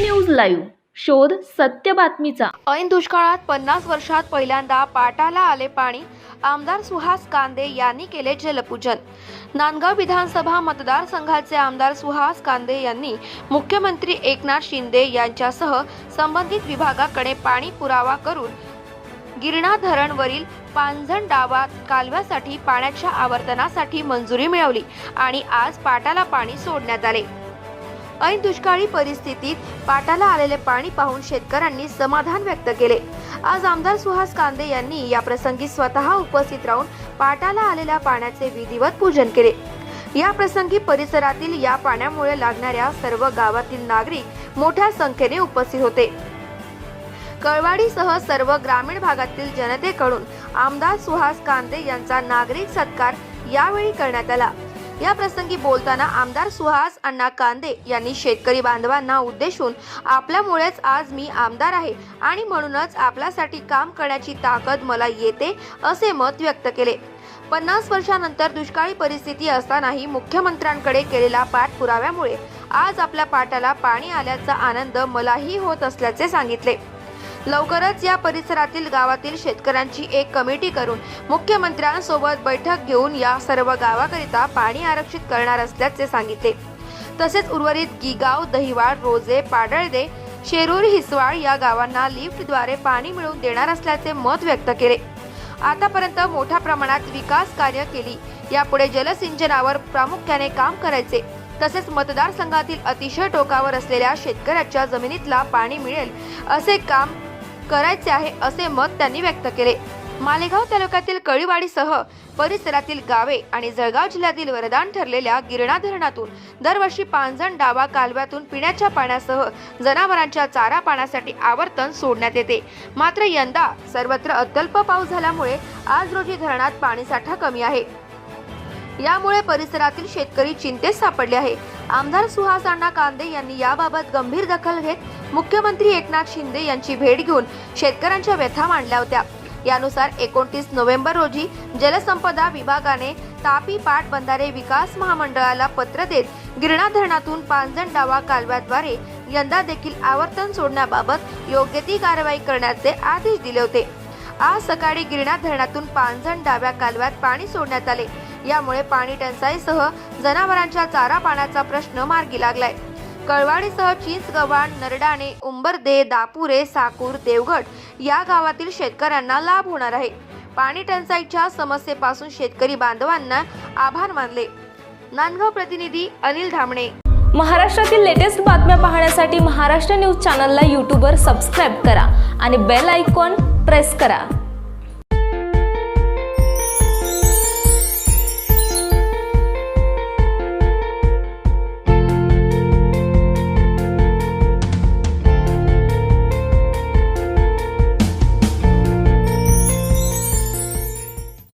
News live. शोध सत्य बातमीचा. ऐन दुष्काळात पन्नास वर्षात पहिल्यांदा पाटाला आले पाणी आमदार सुहास कांदे यांनी केले जलपूजन. नांदगाव विधानसभा मतदारसंघाचे आमदार सुहास कांदे यांनी मुख्यमंत्री एकनाथ शिंदे यांच्यासह संबंधित विभागाकडे पाणी पुरावा करून गिरणा धरणवरील पांझण डावा कालव्यासाठी पाण्याच्या आवर्तनासाठी मंजुरी मिळवली आणि आज पाटाला पाणी सोडण्यात आले. ऐन दुष्काळी परिस्थितीत पाटाला आलेले पाणी पाहून शेतकऱ्यांनी समाधान व्यक्त केले. आज आमदार सुहास कांदे यांनी या प्रसंगी स्वतः उपस्थित राहून पाटाला आलेल्या पाण्याचे विधिवत पूजन केले. या प्रसंगी परिसरातील या पाण्यामुळे लागणाऱ्या सर्व गावातील नागरिक मोठ्या संख्येने उपस्थित होते. कळवाडीसह सर्व ग्रामीण भागातील जनतेकडून आमदार सुहास कांदे यांचा नागरिक सत्कार यावेळी करण्यात आला. या प्रसंगी बोलताना आमदार सुहास अण्णा कांदे यांनी शेतकरी बांधवांना उद्देशून आपल्यामुळेच आज मी आमदार आहे आणि म्हणूनच आपल्यासाठी काम करण्याची ताकद मला येते असे मत व्यक्त केले. पन्नास वर्षानंतर दुष्काळी परिस्थिती असतानाही मुख्यमंत्र्यांकडे केलेला पाठपुराव्यामुळे आज आपल्या पाटाला पाणी आल्याचा आनंद मलाही होत असल्याचे सांगितले. लवकरच या परिसरातील गावातील शेतकऱ्यांची एक कमिटी करून मुख्यमंत्र्यांसोबत बैठक घेऊन या सर्व गावाकरिता पाणी आरक्षित करणार असल्याचे सांगितले. तसेच उर्वरित गिगाव दहिवाड रोजे पाडळदे शेरूर हिसवाळ या गावांना लिफ्टद्वारे पाणी मिळवून देणार असल्याचे मत व्यक्त केले. आतापर्यंत मोठ्या प्रमाणात विकास कार्य केली. यापुढे जलसिंचनावर प्रामुख्याने काम करायचे. तसेच मतदारसंघातील अतिशय टोकावर असलेल्या शेतकऱ्याच्या जमिनीतला पाणी मिळेल असे काम करायचे आहे असे मत त्यांनी व्यक्त केले. मालेगाव तालुक्यातील कळीवाडीसह परिसरातील गावे आणि जळगाव जिल्ह्यातील वरदान ठरलेल्या गिरणा धरणातून दरवर्षी पांजण डावा कालव्यातून पिण्याच्या पाण्यासह जनावरांच्या चारा पाण्यासाठी आवर्तन सोडण्यात येते. मात्र यंदा सर्वत्र अत्यल्प पाऊस झाल्यामुळे आज रोजी धरणात पाणीसाठा कमी आहे. यामुळे परिसरातील शेतकरी चिंतेत सापडले आहे. आमदार सुहास अण्णा कांदे यांनी याबाबत गंभीर दखल घेत मुख्यमंत्री एकनाथ शिंदे यांची भेट घेऊन शेतकऱ्यांच्या व्यथा मांडल्या होत्या. यानुसार एकोणतीस नोव्हेंबर रोजी जलसंपदा विभागाने तापी पाट बंधारे विकास महामंडळाला पत्र देत गिरणा धरणातून पांजण डावा कालव्याद्वारे यंदा देखील आवर्तन सोडण्याबाबत योग्य ती कारवाई करण्याचे आदेश दिले होते. आज सकाळी गिरणा धरणातून पांजण डाव्या कालव्यात पाणी सोडण्यात आले. यामुळे पाणी टंचाईसह जनावरांच्या चारा पाण्याचा प्रश्न मार्गी लागलाय. कळवाडीसह चिंचगव्हाण नरडाणे उंबरदे दापुरे साकूर देवगड या गावातील शेतकऱ्यांना लाभ होणार आहे. पाणी टंचाईच्या समस्येपासून शेतकरी बांधवांना आभार मानले. नांदगाव प्रतिनिधी अनिल धामणे. महाराष्ट्रातील लेटेस्ट बातम्या पाहण्यासाठी महाराष्ट्र न्यूज चॅनलला यूट्यूबवर सबस्क्राईब करा आणि बेल आयकॉन प्रेस करा.